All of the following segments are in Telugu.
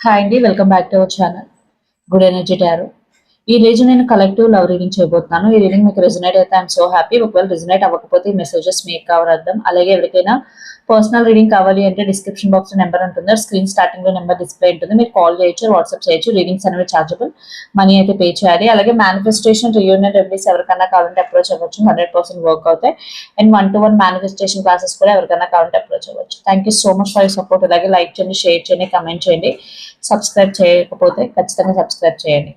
హాయ్ అండి welcome back to our channel good energy tarot ఈ రోజు నేను కలెక్టివ్ లవ్ రీడింగ్ చేయబోతున్నాను. ఈ రీడింగ్ మీకు రిజనేట్ అయితే ఐఎమ్ సో హ్యాపీ ఒకవేళ రిజనేట్ అవ్వకపోతే ఈ మెసేజెస్ మీకు కావాలి అర్థం. అలాగే ఎవరికైనా పర్సనల్ రీడింగ్ కావాలి అంటే డిస్క్రిప్షన్ బాక్స్ నెంబర్ ఉంటుంది. స్క్రీన్ స్టార్టింగ్లో నెంబర్ డిస్ప్లే ఉంటుంది. మీరు కాల్ చేయొచ్చు వాట్సాప్ చేయొచ్చు. రీడింగ్స్ అనేవి చార్జబుల్ మనీ అయితే పే చేయాలి. అలాగే మేనిఫెస్టేషన్ రియూనియన్ రెమెడీస్ ఎవరికైనా కావాలంటే అప్రోచ్ అవ్వచ్చు. హండ్రెడ్ పర్సెంట్ వర్క్ అవుతాయి. And one to one manifestation classes కూడా ఎవరికైనా కావాలంటే అప్రోచ్ అవ్వచ్చు. Thank you so much for support అలాగే లైక్ చేయండి షేర్ చేయండి కమెంట్ చేయండి. సబ్స్క్రైబ్ చేయకపోతే ఖచ్చితంగా సబ్స్క్రైబ్ చేయండి.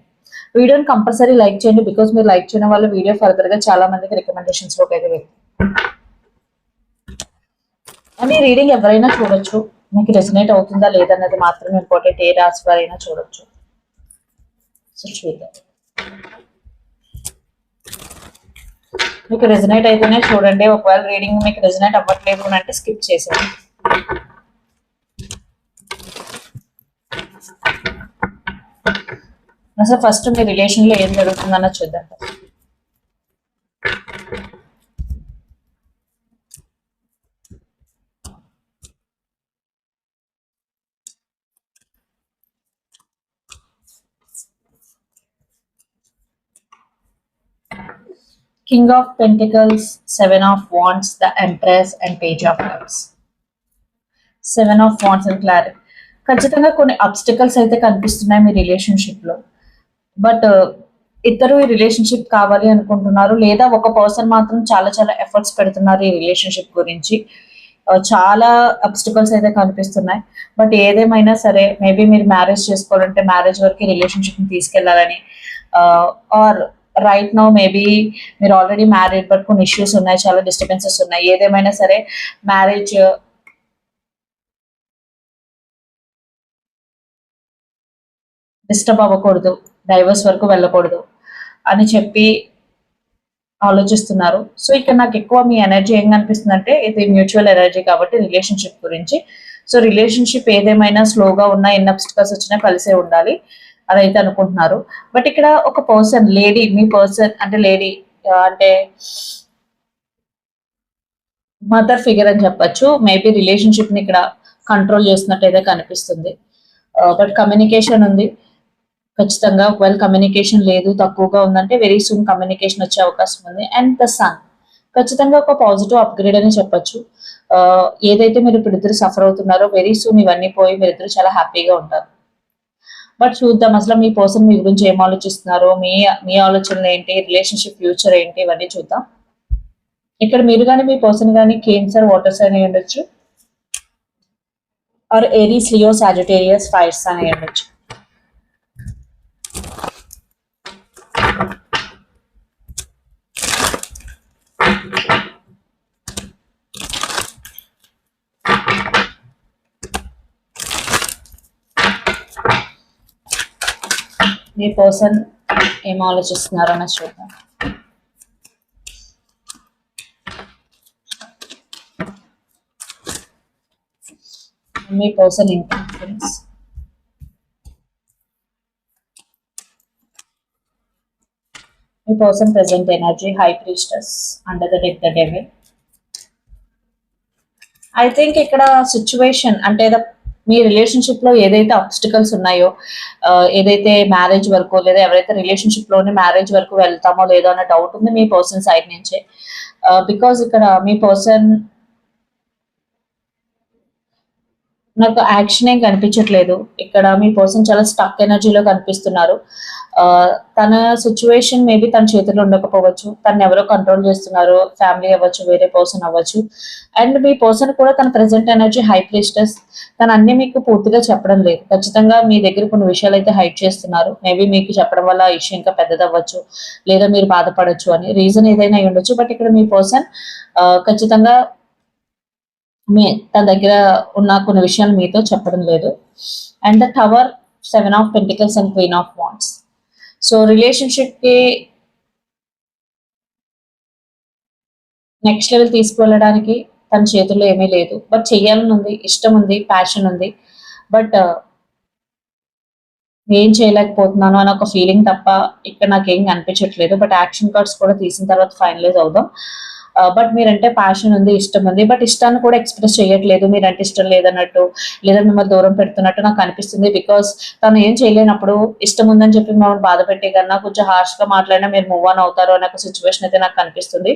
వీడియోని కంపల్సరీ లైక్ చేయండి బికాస్ మీరు లైక్ చేయడం వల్ల వీడియో ఫర్దర్గా చాలా మందికి రికమెండేషన్స్లోకి అయితే వెళ్తుంది. అని రీడింగ్ ఎవరైనా చూడొచ్చు. మీకు రెసినేట్ అవుతుందా లేదన్నది మాత్రం ఇంపార్టెంట్ ఏ రాశి వారైనా చూడొచ్చు. సో చూద్దాం. మీకు రెసినేట్ అయితేనే చూడండి. ఒకవేళ రీడింగ్ మీకు రెసినేట్ అవ్వట్లేదు అంటే స్కిప్ చేసేయండి. అసలు ఫస్ట్ మీ రిలేషన్లో ఏం జరుగుతుందన్న చూద్దాం. King of pentacles seven of wands the empress and page of cups seven of wands and clarity ఖచ్చితంగా కొన్ని అబ్స్టికల్స్ అయితే కనిపిస్తున్నాయి మీ రిలేషన్షిప్లో. బట్ uh, ఇద్దరు ఈ రిలేషన్షిప్ కావాలి అనుకుంటున్నారు. లేదా ఒక పర్సన్ మాత్రం చాలా చాలా ఎఫర్ట్స్ పెడుతున్నారు ఈ రిలేషన్షిప్ గురించి. Uh, చాలా అబ్స్టికల్స్ అయితే కనిపిస్తున్నాయి. బట్ ఏదేమైనా సరే మేబీ మీరు మ్యారేజ్ చేసుకోవాలంటే మ్యారేజ్ వరకు రిలేషన్షిప్ని తీసుకెళ్ళాలని ఆర్ రైట్ నో మేబీ మీరు ఆల్రెడీ మ్యారీడ్ బట్ కొన్ని ఇష్యూస్ ఉన్నాయి చాలా డిస్టర్బెన్సెస్ ఉన్నాయి. ఏదేమైనా సరే మ్యారేజ్ డిస్టర్బ్ అవ్వకూడదు డైవర్స్ వరకు వెళ్ళకూడదు అని చెప్పి ఆలోచిస్తున్నారు. సో ఇక్కడ నాకు ఎక్కువ మీ ఎనర్జీ ఏం కనిపిస్తుంది అంటే ఇది మ్యూచువల్ ఎనర్జీ కాబట్టి రిలేషన్షిప్ గురించి. సో రిలేషన్షిప్ ఏదేమైనా స్లోగా ఉన్నా ఎన్ని అబ్స్టికల్స్ వచ్చినా కలిసే ఉండాలి అదైతే అనుకుంటున్నారు. బట్ ఇక్కడ ఒక పర్సన్ లేడీ మీ పర్సన్ అంటే లేడీ అంటే మదర్ ఫిగర్ అని చెప్పొచ్చు. మేబీ రిలేషన్షిప్ని ఇక్కడ కంట్రోల్ చేస్తున్నట్టయితే కనిపిస్తుంది. బట్ కమ్యూనికేషన్ ఉంది. ఖచ్చితంగా ఒకవేళ కమ్యూనికేషన్ లేదు తక్కువగా ఉందంటే వెరీ సూన్ కమ్యూనికేషన్ వచ్చే అవకాశం ఉంది. అండ్ ద సన్ ఖచ్చితంగా ఒక పాజిటివ్ అప్గ్రేడ్ అని చెప్పొచ్చు. ఏదైతే మీరు ఇప్పుడు ఇద్దరు సఫర్ అవుతున్నారో వెరీ సూన్ ఇవన్నీ పోయి మీరు ఇద్దరు చాలా హ్యాపీగా ఉంటారు. బట్ చూద్దాం అసలు మీ పర్సన్ మీ గురించి ఏం ఆలోచిస్తున్నారో మీ మీ ఆలోచనలు ఏంటి రిలేషన్షిప్ ఫ్యూచర్ ఏంటి ఇవన్నీ చూద్దాం. ఇక్కడ మీరు కానీ మీ పర్సన్ కానీ కేన్సర్ వాటర్స్ అని ఉండొచ్చు. Or Aries Leo Sagittarius fires అని ఉండొచ్చు. మీ పర్సన్ ఏం ఆలోచిస్తున్నారో చూద్దాం. మీ పర్సన్ ఇంకా మీ person present energy high priestess under the deck the devil I think ఇక్కడ సిచ్యువేషన్ అంటే మీ రిలేషన్షిప్లో ఏదైతే అబ్స్టికల్స్ ఉన్నాయో uh, ఏదైతే మ్యారేజ్ వరకు లేదా ఎవరైతే రిలేషన్షిప్లోనే మ్యారేజ్ వరకు వెళ్తామో లేదో అన్న డౌట్ ఉంది మీ పర్సన్ సైడ్ నుంచే. Uh, బికాస్ ఇక్కడ మీ పర్సన్ నాకు యాక్షన్ ఏం కనిపించట్లేదు. ఇక్కడ మీ పర్సన్ చాలా స్టక్ ఎనర్జీలో కనిపిస్తున్నారు. తన సిచ్యువేషన్ మేబీ తన చేతిలో ఉండకపోవచ్చు. తను ఎవరో కంట్రోల్ చేస్తున్నారు. ఫ్యామిలీ అవ్వచ్చు వేరే పర్సన్ అవ్వచ్చు. అండ్ మీ పర్సన్ కూడా తన ప్రెసెంట్ ఎనర్జీ హై ప్రిస్టెస్ తను అన్ని మీకు పూర్తిగా చెప్పడం లేదు. ఖచ్చితంగా మీ దగ్గర కొన్ని విషయాలు అయితే హైడ్ చేస్తున్నారు. మేబీ మీకు చెప్పడం వల్ల ఆ ఇష్యూ ఇంకా పెద్దదవ్వచ్చు. లేదా మీరు బాధపడచ్చు అని. రీజన్ ఏదైనా అయి ఉండొచ్చు బట్ ఇక్కడ మీ పర్సన్ ఖచ్చితంగా మీ తన దగ్గర ఉన్న కొన్ని విషయాలు మీతో చెప్పడం లేదు. And the tower seven of pentacles and queen of wands so రిలేషన్షిప్కి next level తీసుకువెళ్ళడానికి తన చేతుల్లో ఏమీ లేదు. బట్ చేయాలని ఉంది ఇష్టం ఉంది ప్యాషన్ ఉంది. బట్ ఏం uh, చేయలేకపోతున్నాను అని ఒక ఫీలింగ్ తప్ప ఇక్కడ నాకేం అనిపించట్లేదు బట్ యాక్షన్ కార్డ్స్ కూడా తీసిన తర్వాత ఫైనలైజ్ అవుదాం. Uh, బట్ మీరంటే ప్యాషన్ ఉంది ఇష్టం ఉంది. బట్ ఇష్టాన్ని కూడా ఎక్స్ప్రెస్ చేయట్లేదు. మీరంటే ఇష్టం లేదన్నట్టు లేదా మిమ్మల్ని దూరం పెడుతున్నట్టు నాకు అనిపిస్తుంది. బికాస్ తను ఏం చేయలేనప్పుడు ఇష్టం ఉందని చెప్పి మమ్మల్ని బాధ పెట్టే కన్నా కొంచెం హార్ష్గా మాట్లాడినా మీరు మూవ్ ఆన్ అవుతారు అనే ఒక సిచ్యువేషన్ అయితే నాకు కనిపిస్తుంది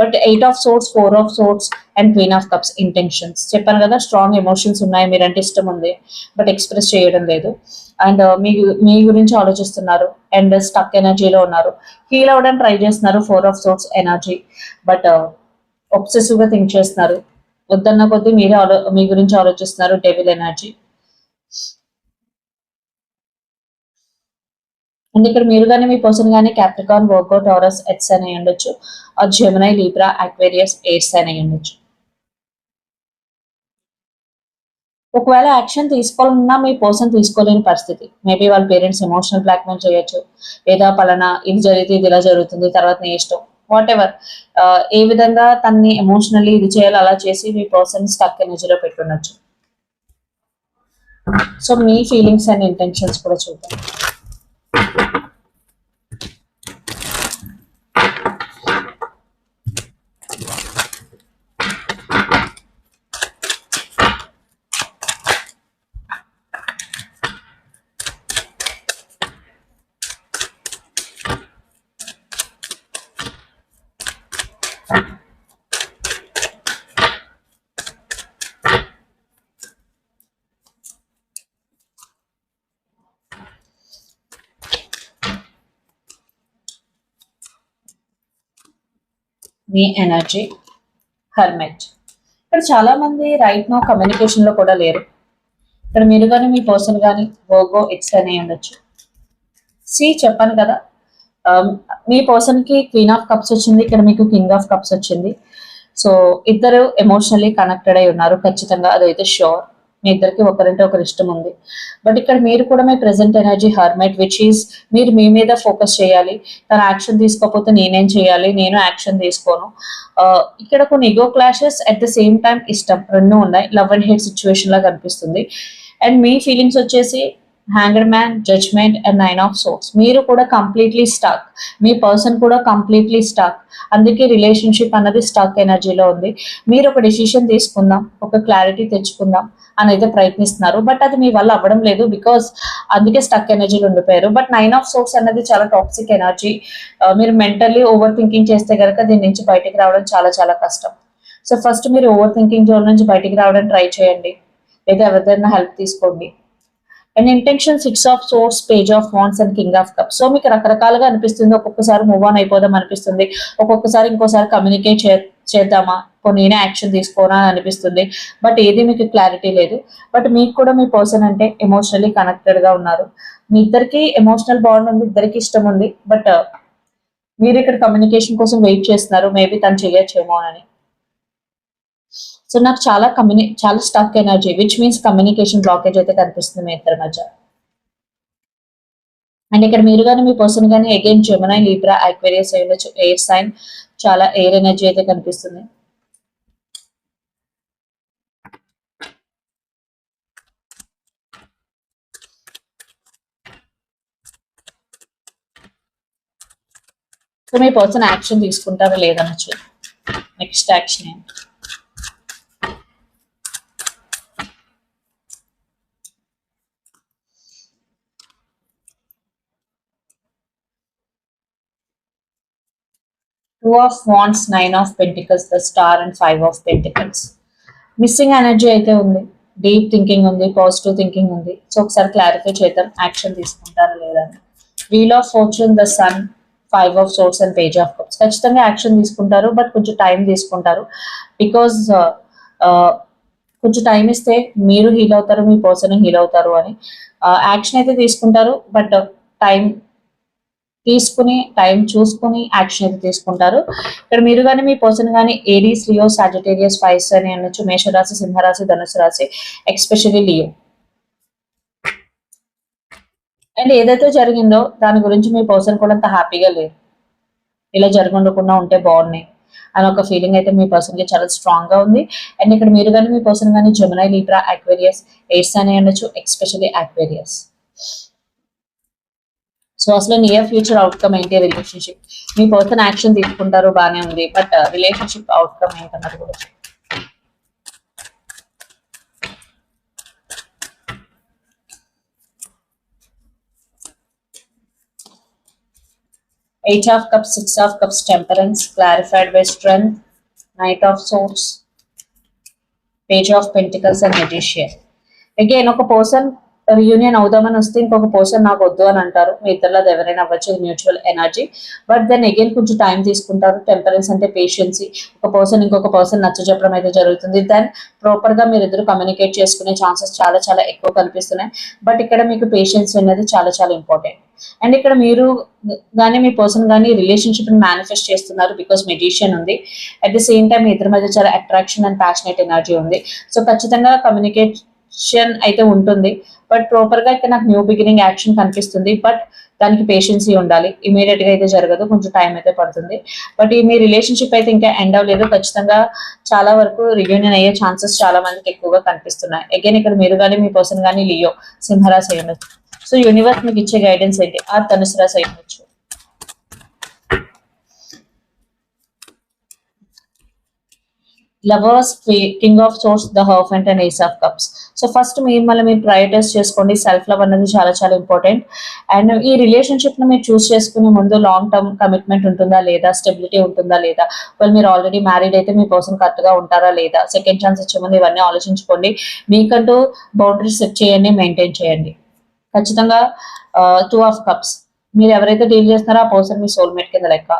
but eight of swords four of swords and queen of cups intentions. చెప్పాను కదా స్ట్రాంగ్ ఎమోషన్స్ ఉన్నాయి మీరంటే ఇష్టం ఉంది బట్ ఎక్స్ప్రెస్ చేయడం లేదు. అండ్ uh, మీ మీ గురించి ఆలోచిస్తున్నారు అండ్ స్టక్ ఎనర్జీలో ఉన్నారు. హీల్ అవ్వడానికి ట్రై చేస్తున్నారు four of swords energy but ఒబ్సెసివ్గా think చేస్తున్నారు. వద్దన్న కొద్దీ మీరే ఆలో మీ గురించి ఆలోచిస్తున్నారు డెవిల్ ఎనర్జీ అండ్ ఇక్కడ మీరు కానీ మీ పర్సన్ కానీ క్యాప్రికాన్ వర్కౌట్ ఆరస్ ఎట్స్ అని ఉండొచ్చు ఆ జెమినై లీబ్రా అక్వేరియస్ ఎయిర్స్ అని ఉండొచ్చు ఒకవేళ యాక్షన్ తీసుకోవాలన్నా మీ పర్సన్ తీసుకోలేని పరిస్థితి. మేబీ వాళ్ళ పేరెంట్స్ ఎమోషనల్ బ్లాక్మెయిల్ చేయొచ్చు. లేదా పలానా ఇది జరిగితే ఇది ఇలా జరుగుతుంది తర్వాత నీ ఇష్టం. వాట్ ఎవర్ ఏ విధంగా తన్ని ఎమోషనల్లీ ఇది చేయాలి అలా చేసి మీ పర్సన్ స్టక్ ఎనర్జీలో పెట్టుకోవచ్చు సో మీ ఫీలింగ్స్ అండ్ ఇంటెన్షన్స్ కూడా చూద్దాం. మీ ఎనర్జీ హర్మెట్. ఇక్కడ చాలా మంది రైట్ నో కమ్యూనికేషన్లో కూడా లేరు. ఇక్కడ మీరు కానీ మీ పర్సన్ కానీ గోగో ఎక్స్ అనే ఉండొచ్చు. సి చెప్పాను కదా మీ పర్సన్కి క్వీన్ ఆఫ్ కప్స్ వచ్చింది ఇక్కడ మీకు కింగ్ ఆఫ్ కప్స్ వచ్చింది. సో ఇద్దరు ఎమోషనల్లీ కనెక్టెడ్ అయి ఉన్నారు ఖచ్చితంగా అదైతే షూర్ మీ ఇద్దరికి ఒకరంటే ఒకరి ఇష్టం ఉంది. బట్ ఇక్కడ మీరు కూడా మీ present energy hermit which is మీరు మీ మీద ఫోకస్ చేయాలి. తన యాక్షన్ తీసుకోకపోతే నేనేం చేయాలి? నేను యాక్షన్ తీసుకోను. ఇక్కడ కొన్ని ego clashes at the same time ఇష్టం. రెండు ఉన్నాయి. లవ్ అండ్ హేట్ సిచ్యువేషన్ లా కనిపిస్తుంది అండ్ మీ ఫీలింగ్స్ వచ్చేసి hanger man judgement and nine of swords మీరు కూడా కంప్లీట్లీ స్టాక్ మీ పర్సన్ కూడా కంప్లీట్లీ స్టాక్ అందుకే రిలేషన్షిప్ అన్నది స్టాక్ ఎనర్జీలో ఉంది. మీరు ఒక డెసిషన్ తీసుకుందాం ఒక క్లారిటీ తెచ్చుకుందాం అని అయితే ప్రయత్నిస్తున్నారు. బట్ అది మీ వల్ల అవ్వడం లేదు బికాస్ అందుకే స్టక్ ఎనర్జీలు ఉండిపోయారు. బట్ నైన్ ఆఫ్ సోర్స్ అనేది చాలా టాక్సిక్ ఎనర్జీ uh, మీరు మెంటల్లీ ఓవర్ థింకింగ్ చేస్తే కనుక దీని నుంచి బయటికి రావడం చాలా చాలా కష్టం. సో ఫస్ట్ మీరు ఓవర్ థింకింగ్ జోన్ నుంచి బయటికి రావడం ట్రై చేయండి. లేదా ఎవరిదైనా హెల్ప్ తీసుకోండి. And intention six of swords page of wands and king of cup so మీకు రకరకాలుగా అనిపిస్తుంది. ఒక్కొక్కసారి మూవ్ ఆన్ అయిపోదాం అనిపిస్తుంది. ఒక్కొక్కసారి ఇంకోసారి కమ్యూనికేట్ చే చేద్దామా? కొన్ని నేనే యాక్షన్ తీసుకోనా అని అనిపిస్తుంది. బట్ ఏది మీకు క్లారిటీ లేదు. బట్ మీకు కూడా మీ పర్సన్ అంటే ఎమోషనల్లీ కనెక్టెడ్గా ఉన్నారు. మీ ఇద్దరికి ఎమోషనల్ బాండ్ ఉంది ఇద్దరికి ఇష్టం ఉంది. బట్ మీరు ఇక్కడ కమ్యూనికేషన్ కోసం వెయిట్ చేస్తున్నారు. మేబీ తను చేయొచ్చేమో అని. సో నాకు చాలా కమ్యూని చాలా stuck energy which means communication blockage అయితే కనిపిస్తుంది మీ ఇద్దరి మధ్య. అండ్ ఇక్కడ మీరు కానీ మీ పర్సన్ కానీ again Gemini Libra Aquarius air sign చాలా ఎయిర్ ఎనర్జీ అయితే కనిపిస్తుంది. సో మీ పర్సన్ యాక్షన్ తీసుకుంటారా లేదనొచ్చు నెక్స్ట్ యాక్షన్ ఏంటి? Two of wands nine of pentacles the star and five of pentacles missing energy అయితే ఉంది. డీప్ థింకింగ్ ఉంది పాజిటివ్ థింకింగ్ ఉంది. సో ఒకసారి క్లారిఫై చేద్దాం. యాక్షన్ తీసుకుంటారా లేదా wheel of fortune the sun five of swords and page of cups ఖచ్చితంగా యాక్షన్ తీసుకుంటారు బట్ కొంచెం టైం తీసుకుంటారు. బికాజ్ uh, uh, కొంచెం టైం ఇస్తే మీరు హీల్ అవుతారు మీ పర్సన్ హీల్ అవుతారు అని. Uh, యాక్షన్ అయితే తీసుకుంటారు బట్ టైం తీసుకుని టైం చూసుకుని యాక్షన్ అయితే తీసుకుంటారు. ఇక్కడ మీరు కానీ మీ పర్సన్ కానీ ఏడీస్ లియో సాజిటేరియస్ ఫైవ్స్ అని అనొచ్చు మేషరాశి సింహరాశి ధనుసు రాశి ఎక్స్పెషల్లీ లియో అండ్ ఏదైతే జరిగిందో దాని గురించి మీ పర్సన్ కూడా అంత హ్యాపీగా లేదు. ఇలా జరగకుండా ఉంటే బాగున్నాయి. అని ఒక ఫీలింగ్ అయితే మీ పర్సన్కి చాలా స్ట్రాంగ్గా ఉంది. అండ్ ఇక్కడ మీరు కానీ మీ పర్సన్ కానీ జమునై లీబ్రా అక్వేరియస్ ఎయిర్స్ అని అనొచ్చు ఎక్స్పెషలీ అక్వేరియస్ సో అసలు నియర్ ఫ్యూచర్ అవుట్కమ్ ఏంటి రిలేషన్షిప్ మీ పర్సన్ యాక్షన్ తీసుకుంటారు బాగానే ఉంది బట్ రిలేషన్షిప్ అవుట్కమ్ ఏంటన్నది కూడా eight of cups six of cups temperance clarified by strength knight of swords page of pentacles and మెడిషియర్ again ఒక పర్సన్ యూనియన్ అవుదామని వస్తే ఇంకొక పర్సన్ నాకు వద్దు అని అంటారు. మీ ఇద్దరులో ఎవరైనా అవ్వచ్చు mutual energy but then again కొంచెం టైం తీసుకుంటారు. టెంపరెన్స్ అంటే పేషెన్సీ ఒక పర్సన్ ఇంకొక పర్సన్ నచ్చ చెప్పడం అయితే జరుగుతుంది. దెన్ ప్రాపర్గా మీరు ఇద్దరు కమ్యూనికేట్ చేసుకునే ఛాన్సెస్ చాలా చాలా ఎక్కువ కనిపిస్తున్నాయి. బట్ ఇక్కడ మీకు పేషెన్స్ అనేది చాలా చాలా ఇంపార్టెంట్ అండ్ ఇక్కడ మీరు కానీ మీ పర్సన్ కానీ రిలేషన్షిప్ని మేనిఫెస్ట్ చేస్తున్నారు బికాస్ మెడిషియన్ ఉంది. అట్ ది సేమ్ టైం ఇద్దరి మధ్య చాలా అట్రాక్షన్ అండ్ ప్యాషనేట్ ఎనర్జీ ఉంది. సో ఖచ్చితంగా కమ్యూనికేట్ యాక్షన్ అయితే ఉంటుంది. బట్ ప్రాపర్గా అయితే నాకు న్యూ బిగినింగ్ యాక్షన్ కనిపిస్తుంది. బట్ దానికి పేషెన్సీ ఉండాలి. ఇమీడియట్గా అయితే జరగదు. కొంచెం టైం అయితే పడుతుంది. బట్ ఈ మీ రిలేషన్షిప్ అయితే ఇంకా ఎండ్ అవ్వలేదు. ఖచ్చితంగా చాలా వరకు రియూనియన్ అయ్యే ఛాన్సెస్ చాలా మందికి ఎక్కువగా కనిపిస్తున్నాయి. అగైన్ ఇక్కడ మీరు కానీ మీ పర్సన్ కానీ లియో సింహరాశి అయి సో యూనివర్స్ మీకు ఇచ్చే గైడెన్స్ ఏంటి? ఆ ధనుసు రాశి అయి lovers king of swords the hierophant and ace of cups so first మీరు మళ్ళీ మీరు ప్రయోటైజ్ చేసుకోండి. సెల్ఫ్ లవ్ అనేది చాలా చాలా ఇంపార్టెంట్ అండ్ ఈ రిలేషన్షిప్ని మీరు చూస్ చేసుకునే ముందు లాంగ్ టర్మ్ కమిట్మెంట్ ఉంటుందా లేదా? స్టెబిలిటీ ఉంటుందా లేదా? వాళ్ళు మీరు ఆల్రెడీ మ్యారీడ్ అయితే మీ పర్సన్ కరెక్ట్గా ఉంటారా లేదా? సెకండ్ ఛాన్స్ ఇచ్చే ముందు ఇవన్నీ ఆలోచించుకోండి. మీకంటూ బౌండరీస్ సెట్ చేయండి మెయింటైన్ చేయండి. ఖచ్చితంగా టూ ఆఫ్ కప్స్ మీరు ఎవరైతే డీల్ చేస్తున్నారో ఆ పర్సన్ మీ సోల్మేట్ కింద లెక్క.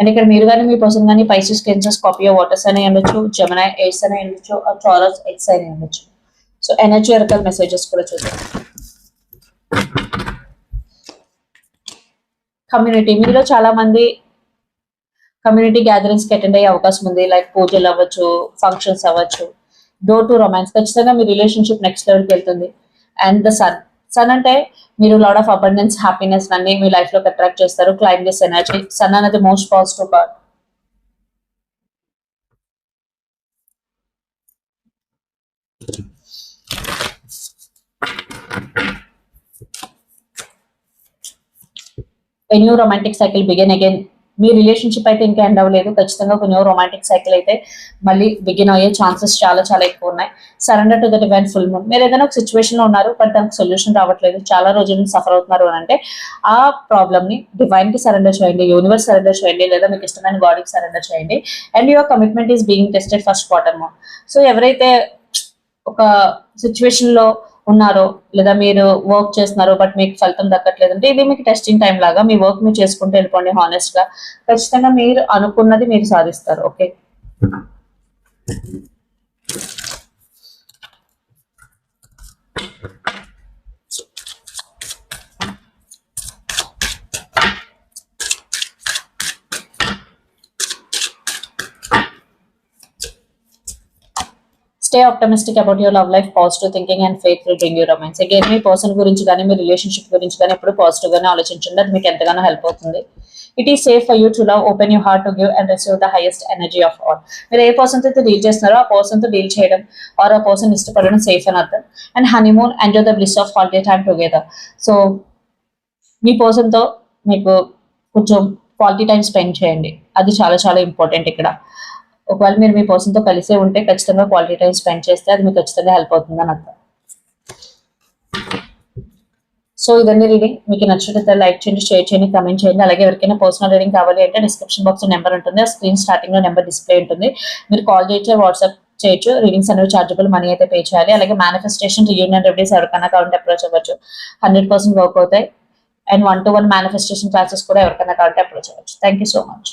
అండ్ ఇక్కడ మీరు కానీ మీ పర్సన్ కానీ పైసెస్ కెన్సెస్ కాపీ వాటర్స్ అనే ఉండొచ్చు జమనా ఎయిడ్స్ అని ఉండొచ్చు చారస్ ఎక్స్ అని ఉండొచ్చు. సో ఎనర్జీ రకాల మెసేజెస్ కూడా చూద్దాం. కమ్యూనిటీ మీలో చాలా మంది కమ్యూనిటీ గ్యాదరింగ్స్కి అటెండ్ అయ్యే అవకాశం ఉంది. లైక్ పూజలు అవ్వచ్చు ఫంక్షన్స్ అవ్వచ్చు. డోర్ టు రొమాన్స్ ఖచ్చితంగా మీ రిలేషన్షిప్ నెక్స్ట్ లెవెల్కి వెళ్తుంది. అండ్ ద సన్ సన్ అంటే మీరు లాడ్ ఆఫ్ అబండెన్స్ హ్యాపీనెస్ అన్ని మీ లైఫ్లోకి అట్రాక్ట్ చేస్తారు. క్లైమ్ దిస్ ఎనర్జీ సన్ అనేది most positive card a new romantic cycle begin again. మీ రిలేషన్షిప్ అయితే ఇంకా ఎండ్ అవ్వలేదు. ఖచ్చితంగా కొంచెం రొమాంటిక్ సైకిల్ అయితే మళ్ళీ బిగిన్ అయ్యే ఛాన్సెస్ చాలా చాలా ఎక్కువ ఉన్నాయి. Surrender to the divine full moon మీరు ఏదైనా ఒక సిచ్యువేషన్లో ఉన్నారు బట్ దానికి సొల్యూషన్ రావట్లేదు. చాలా రోజుల నుంచి సఫర్ అవుతున్నారు అని అంటే ఆ ప్రాబ్లమ్ని డివైన్కి సరెండర్ చేయండి యూనివర్స్ సరెండర్ చేయండి లేదా మీకు ఇష్టమైన బాడీకి సరెండర్ చేయండి. And your commitment is being tested first quarter moon so ఎవరైతే ఒక సిచ్యువేషన్లో ఉన్నారో లేదా మీరు వర్క్ చేస్తున్నారో బట్ మీకు ఫలితం దక్కట్లేదు అంటే ఇది మీకు టెస్టింగ్ టైం లాగా మీ వర్క్ మీరు చేసుకుంటూ వెళ్ళిపోండి హానెస్ట్గా. ఖచ్చితంగా మీరు అనుకున్నది మీరు సాధిస్తారు okay stay optimistic about your love life positive thinking and faith will bring you romance again me person గురించి కానీ మీ రిలేషన్షిప్ గురించి కానీ ఎప్పుడు పాజిటివ్ గానే ఆలోచించండి. అది మీకు ఎంతగానో హెల్ప్ అవుతుంది. It is safe for you to love open you heart to give and receive the highest energy of all మీరు ఏ పర్సన్ అయితే డీల్ చేస్తున్నారో ఆ పర్సన్తో డీల్ చేయడం ఆర్ ఆ పర్సన్ ఇష్టపడడం సేఫ్ అని అర్థం. And honeymoon enjoy the bliss of holiday time together so మీ పర్సన్తో మీకు కొంచెం క్వాలిటీ టైం స్పెండ్ చేయండి. అది చాలా చాలా ఇంపార్టెంట్ ఇక్కడ. ఒకవేళ మీరు మీ పర్సన్తో కలిసే ఉంటే ఖచ్చితంగా క్వాలిటీ టైం స్పెండ్ చేస్తే అది మీకు ఖచ్చితంగా హెల్ప్ అవుతుంది అని అర్థం. సో ఇదన్నీ రీడింగ్ మీకు నచ్చినట్లయితే లైక్ చేయండి షేర్ చేయండి కమెంట్ చేయండి. అలాగే ఎవరికైనా పర్సనల్ రీడింగ్ కావాలి అంటే డిస్క్రిప్షన్ బాక్స్ నెంబర్ ఉంటుంది. ఆ స్క్రీన్ స్టార్టింగ్లో నెంబర్ డిస్ప్లే ఉంటుంది. మీరు కాల్ చేయొచ్చు వాట్సాప్ చేయొచ్చు. రీడింగ్స్ అనేవి చార్జబుల్ మనీ అయితే పే చేయాలి. అలాగే మేనిఫెస్టేషన్ రియూనియన్ రెమెడీస్ ఎవరికైనా కావాలంటే అప్రోచ్ అవ్వచ్చు. హండ్రెడ్ పర్సెంట్ వర్క్ అవుతాయి. And one to one manifestation classes కూడా ఎవరికైనా కావాలంటే అప్రోచ్ అవ్వచ్చు. Thank you so much